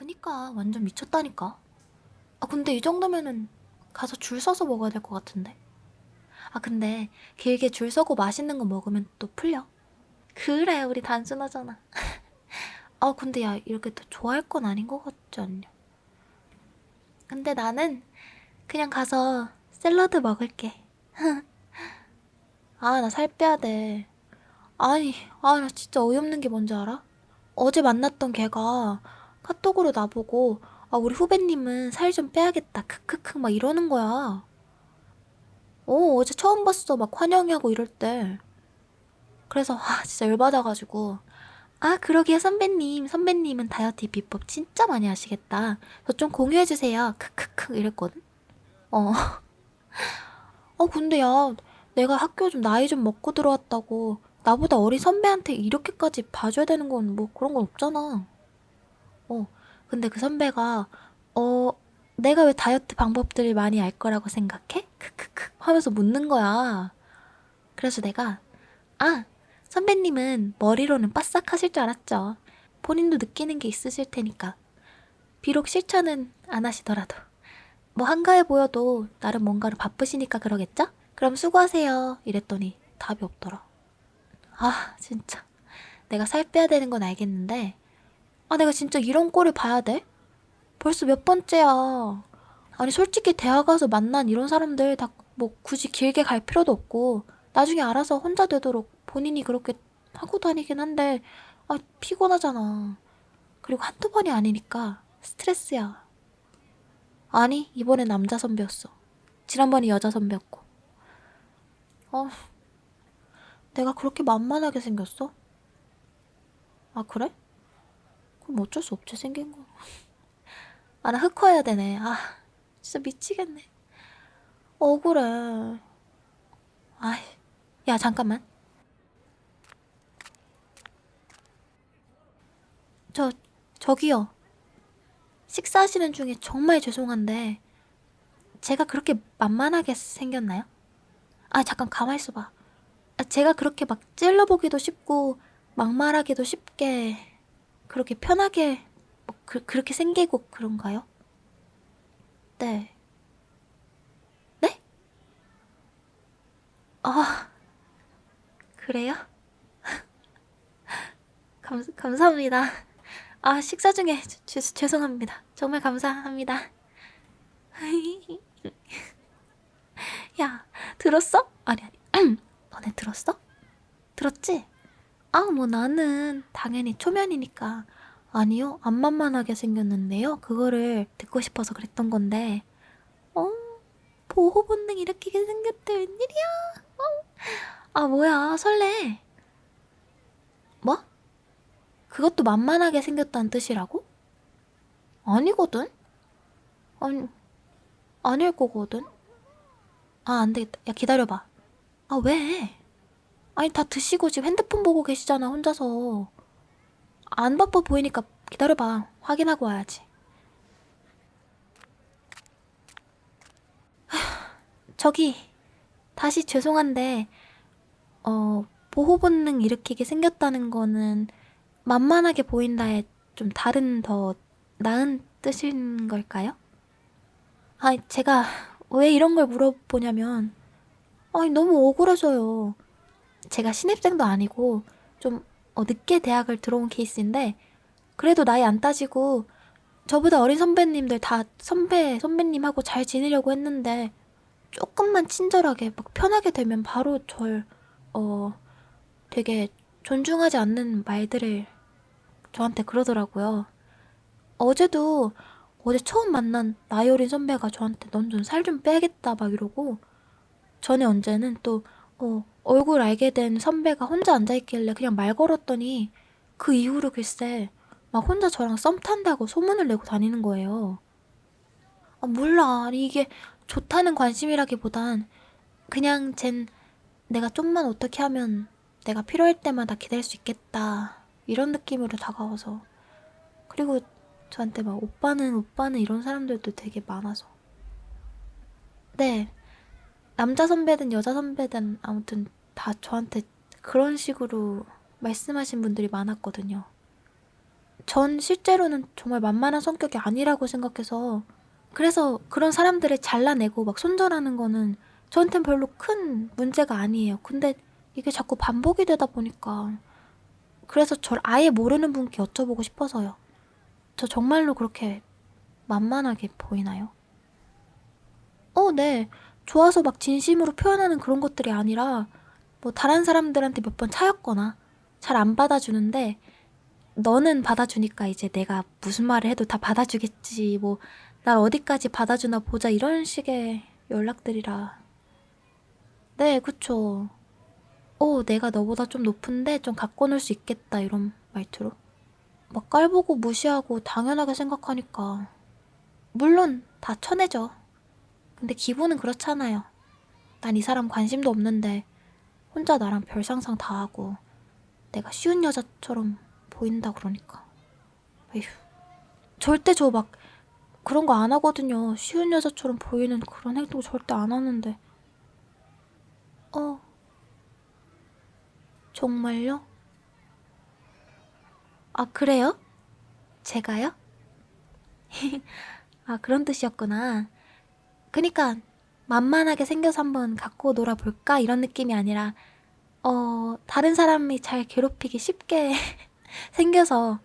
그니까 완전 미쳤다니까. 아 근데 이 정도면은 가서 줄 서서 먹어야 될 것 같은데. 아 근데 길게 줄 서고 맛있는 거 먹으면 또 풀려. 그래 우리 단순하잖아. 아 근데 야 이렇게 또 좋아할 건 아닌 것 같지 않냐? 근데 나는 그냥 가서 샐러드 먹을게. 아 나 살 빼야 돼. 아니 아 나 진짜 어이없는 게 뭔지 알아? 어제 만났던 걔가 카톡으로 나보고 아 우리 후배님은 살 좀 빼야겠다 크크크 막 이러는 거야. 어 어제 처음 봤어 막 환영하고 이럴 때. 그래서 아 진짜 열받아가지고 아 그러게요 선배님 선배님은 다이어트 비법 진짜 많이 아시겠다. 저 좀 공유해주세요 크크크 이랬거든. 어. 어 근데 야 내가 학교 좀 나이 좀 먹고 들어왔다고 나보다 어린 선배한테 이렇게까지 봐줘야 되는 건 뭐 그런 건 없잖아. 어, 근데 그 선배가, 어, 내가 왜 다이어트 방법들을 많이 알 거라고 생각해? 크크크 하면서 묻는 거야. 그래서 내가, 아, 선배님은 머리로는 빠싹 하실 줄 알았죠. 본인도 느끼는 게 있으실 테니까. 비록 실천은 안 하시더라도. 뭐 한가해 보여도 나름 뭔가를 바쁘시니까 그러겠죠? 그럼 수고하세요. 이랬더니 답이 없더라. 아, 진짜. 내가 살 빼야 되는 건 알겠는데, 아, 내가 진짜 이런 꼴을 봐야 돼? 벌써 몇 번째야. 아니, 솔직히 대학 가서 만난 이런 사람들 다 뭐 굳이 길게 갈 필요도 없고, 나중에 알아서 혼자 되도록 본인이 그렇게 하고 다니긴 한데, 아, 피곤하잖아. 그리고 한두 번이 아니니까 스트레스야. 아니, 이번엔 남자 선배였어. 지난번이 여자 선배였고. 어, 내가 그렇게 만만하게 생겼어? 아, 그래? 그럼 어쩔 수 없지, 생긴 거. 아, 나 흑화해야 되네. 아, 진짜 미치겠네. 억울해. 아이, 야, 잠깐만. 저, 저기요. 식사하시는 중에 정말 죄송한데, 제가 그렇게 만만하게 생겼나요? 아, 잠깐 가만히 있어봐. 아, 제가 그렇게 막 찔러보기도 쉽고 막말하기도 쉽게 그렇게 편하게 뭐 그, 그렇게 생기고 그런가요? 네. 네? 아, 그래요? 감, 감사합니다. 아, 식사 중에 죄, 죄송합니다. 정말 감사합니다. 야, 들었어? 아니, 아니. 너네 들었어? 들었지? 아, 뭐 나는 당연히 초면이니까. 아니요, 안 만만하게 생겼는데요. 그거를 듣고 싶어서 그랬던 건데. 어, 보호 본능 이렇게 생겼대. 웬일이야? 어? 아, 뭐야, 설레. 뭐? 그것도 만만하게 생겼다는 뜻이라고? 아니거든? 아니, 아닐 거거든? 아, 안 되겠다. 야, 기다려봐. 아, 왜? 아니, 다 드시고 지금 핸드폰 보고 계시잖아, 혼자서. 안 바빠 보이니까 기다려봐. 확인하고 와야지. 하, 저기, 다시 죄송한데, 어, 보호 본능 일으키게 생겼다는 거는 만만하게 보인다에 좀 다른 더 나은 뜻인 걸까요? 아, 제가 왜 이런 걸 물어보냐면, 아니, 너무 억울해서요. 제가 신입생도 아니고 좀 어, 늦게 대학을 들어온 케이스인데 그래도 나이 안 따지고 저보다 어린 선배님들 다 선배 선배님하고 잘 지내려고 했는데 조금만 친절하게 막 편하게 되면 바로 절 어 되게 존중하지 않는 말들을 저한테 그러더라고요. 어제도 어제 처음 만난 나이 어린 선배가 저한테 넌 좀 살 좀 빼야겠다 막 이러고 전에 언제는 또 어, 얼굴 알게 된 선배가 혼자 앉아있길래 그냥 말 걸었더니 그 이후로 글쎄 막 혼자 저랑 썸 탄다고 소문을 내고 다니는 거예요. 아, 몰라. 아니, 이게 좋다는 관심이라기보단 그냥 쟨 내가 좀만 어떻게 하면 내가 필요할 때마다 기다릴 수 있겠다. 이런 느낌으로 다가와서. 그리고 저한테 막 오빠는 오빠는 이런 사람들도 되게 많아서. 네. 남자 선배든 여자 선배든 아무튼 다 저한테 그런 식으로 말씀하신 분들이 많았거든요. 전 실제로는 정말 만만한 성격이 아니라고 생각해서 그래서 그런 사람들을 잘라내고 막 손절하는 거는 저한텐 별로 큰 문제가 아니에요. 근데 이게 자꾸 반복이 되다 보니까 그래서 저를 아예 모르는 분께 여쭤보고 싶어서요. 저 정말로 그렇게 만만하게 보이나요? 어, 네. 좋아서 막 진심으로 표현하는 그런 것들이 아니라 뭐 다른 사람들한테 몇 번 차였거나 잘 안 받아주는데 너는 받아주니까 이제 내가 무슨 말을 해도 다 받아주겠지. 뭐 날 어디까지 받아주나 보자 이런 식의 연락들이라. 네, 그쵸. 어, 내가 너보다 좀 높은데 좀 갖고 놀 수 있겠다 이런 말투로. 막 깔보고 무시하고 당연하게 생각하니까. 물론 다 쳐내죠. 근데 기분은 그렇잖아요. 난 이 사람 관심도 없는데 혼자 나랑 별 상상 다 하고 내가 쉬운 여자처럼 보인다 그러니까. 에휴. 절대 저 막 그런 거 안 하거든요. 쉬운 여자처럼 보이는 그런 행동 절대 안 하는데. 어. 정말요? 아, 그래요? 제가요? 아, 그런 뜻이었구나. 그니까, 만만하게 생겨서 한번 갖고 놀아볼까? 이런 느낌이 아니라, 어, 다른 사람이 잘 괴롭히기 쉽게 생겨서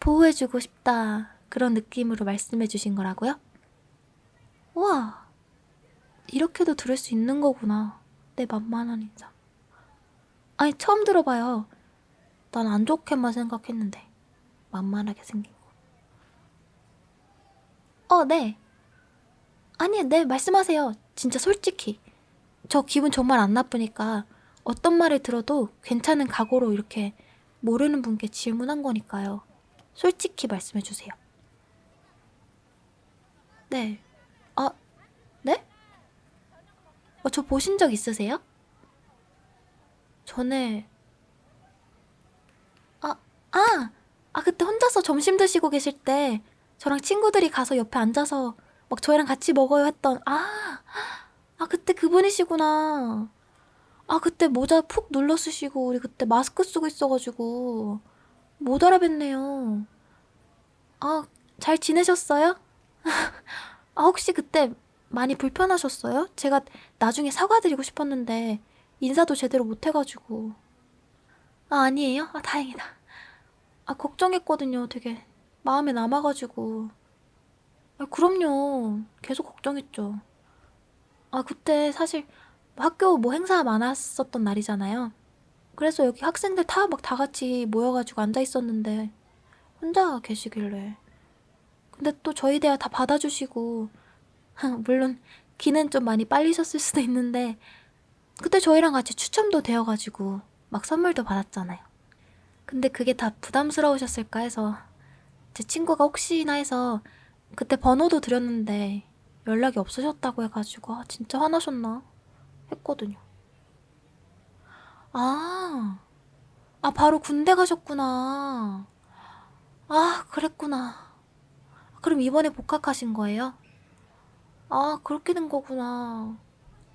보호해주고 싶다. 그런 느낌으로 말씀해주신 거라고요? 우와, 이렇게도 들을 수 있는 거구나. 내 만만한 인상. 아니, 처음 들어봐요. 난 안 좋게만 생각했는데. 만만하게 생긴 거. 어, 네. 아니, 네, 말씀하세요. 진짜 솔직히. 저 기분 정말 안 나쁘니까 어떤 말을 들어도 괜찮은 각오로 이렇게 모르는 분께 질문한 거니까요. 솔직히 말씀해 주세요. 네. 아, 네? 어, 저 보신 적 있으세요? 전에 아, 아, 아 그때 혼자서 점심 드시고 계실 때 저랑 친구들이 가서 옆에 앉아서 막 저희랑 같이 먹어요 했던 아, 아 그때 그분이시구나. 아 그때 모자 푹 눌러 쓰시고 우리 그때 마스크 쓰고 있어가지고 못 알아뵀네요. 아, 잘 지내셨어요? 아, 혹시 그때 많이 불편하셨어요? 제가 나중에 사과드리고 싶었는데 인사도 제대로 못 해가지고. 아, 아니에요? 아, 다행이다. 아, 걱정했거든요. 되게 마음에 남아가지고. 아, 그럼요. 계속 걱정했죠. 아, 그때 사실 학교 뭐 행사 많았었던 날이잖아요. 그래서 여기 학생들 다 막 다 같이 모여가지고 앉아 있었는데 혼자 계시길래. 근데 또 저희 대화 다 받아주시고 물론 기는 좀 많이 빨리셨을 수도 있는데 그때 저희랑 같이 추첨도 되어가지고 막 선물도 받았잖아요. 근데 그게 다 부담스러우셨을까 해서 제 친구가 혹시나 해서 그때 번호도 드렸는데 연락이 없으셨다고 해가지고 아, 진짜 화나셨나 했거든요. 아, 아 바로 군대 가셨구나. 아 그랬구나. 그럼 이번에 복학하신 거예요? 아 그렇게 된 거구나.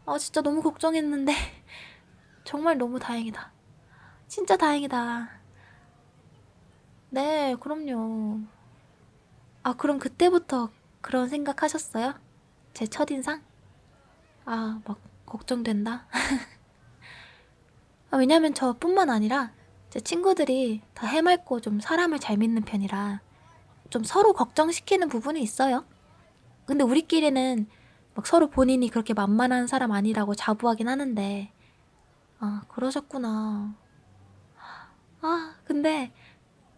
아, 진짜 너무 걱정했는데. 정말 너무 다행이다. 진짜 다행이다. 네, 그럼요. 아, 그럼 그때부터 그런 생각 하셨어요? 제 첫인상? 아, 막, 걱정된다. 아, 왜냐면 저뿐만 아니라 제 친구들이 다 해맑고 좀 사람을 잘 믿는 편이라 좀 서로 걱정시키는 부분이 있어요. 근데 우리끼리는 막 서로 본인이 그렇게 만만한 사람 아니라고 자부하긴 하는데, 아, 그러셨구나. 아, 근데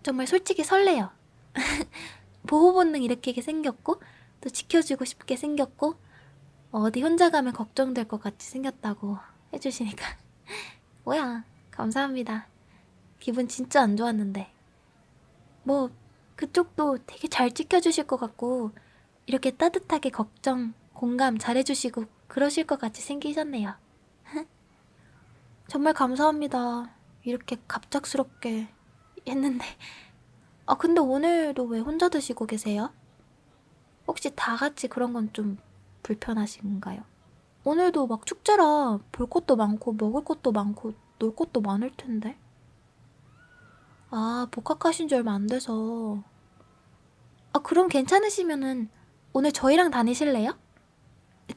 정말 솔직히 설레요. 보호 본능 일으키게 생겼고, 또 지켜주고 싶게 생겼고, 어디 혼자 가면 걱정될 것 같이 생겼다고 해주시니까. 뭐야, 감사합니다. 기분 진짜 안 좋았는데. 뭐, 그쪽도 되게 잘 지켜주실 것 같고, 이렇게 따뜻하게 걱정, 공감 잘해주시고 그러실 것 같이 생기셨네요. 정말 감사합니다. 이렇게 갑작스럽게 했는데. 아, 근데 오늘도 왜 혼자 드시고 계세요? 혹시 다 같이 그런 건 좀 불편하신가요? 오늘도 막 축제라 볼 것도 많고 먹을 것도 많고 놀 것도 많을 텐데. 아, 복학하신 지 얼마 안 돼서. 아, 그럼 괜찮으시면은 오늘 저희랑 다니실래요?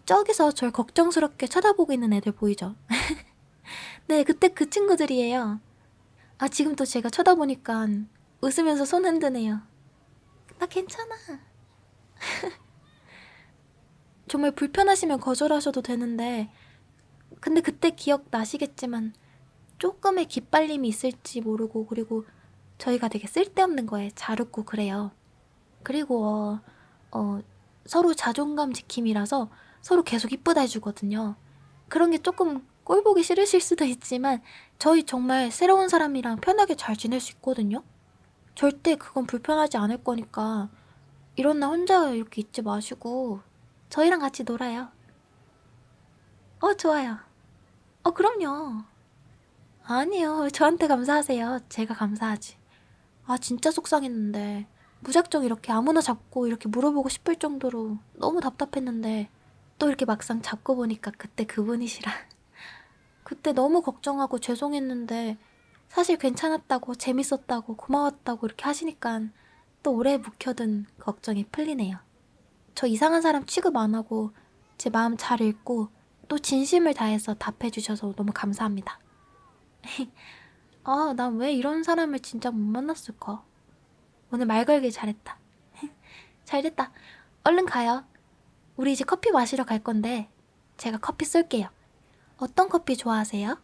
저기서 절 걱정스럽게 쳐다보고 있는 애들 보이죠? 네, 그때 그 친구들이에요. 아, 지금 또 제가 쳐다보니까 웃으면서 손 흔드네요. 나 괜찮아. 정말 불편하시면 거절하셔도 되는데, 근데 그때 기억 나시겠지만, 조금의 기빨림이 있을지 모르고, 그리고 저희가 되게 쓸데없는 거에 잘 웃고 그래요. 그리고, 어, 어, 서로 자존감 지킴이라서 서로 계속 이쁘다 해주거든요. 그런 게 조금 꼴 보기 싫으실 수도 있지만, 저희 정말 새로운 사람이랑 편하게 잘 지낼 수 있거든요. 절대 그건 불편하지 않을 거니까 이런 날 혼자 이렇게 있지 마시고 저희랑 같이 놀아요. 어, 좋아요. 어, 그럼요. 아니요. 저한테 감사하세요. 제가 감사하지. 아, 진짜 속상했는데. 무작정 이렇게 아무나 잡고 이렇게 물어보고 싶을 정도로 너무 답답했는데 또 이렇게 막상 잡고 보니까 그때 그분이시라. 그때 너무 걱정하고 죄송했는데 사실 괜찮았다고 재밌었다고 고마웠다고 이렇게 하시니까 또 오래 묵혀둔 걱정이 풀리네요. 저 이상한 사람 취급 안 하고 제 마음 잘 읽고 또 진심을 다해서 답해주셔서 너무 감사합니다. 아, 난 왜 이런 사람을 진짜 못 만났을까? 오늘 말 걸길 잘했다. 잘 됐다. 얼른 가요. 우리 이제 커피 마시러 갈 건데 제가 커피 쏠게요. 어떤 커피 좋아하세요?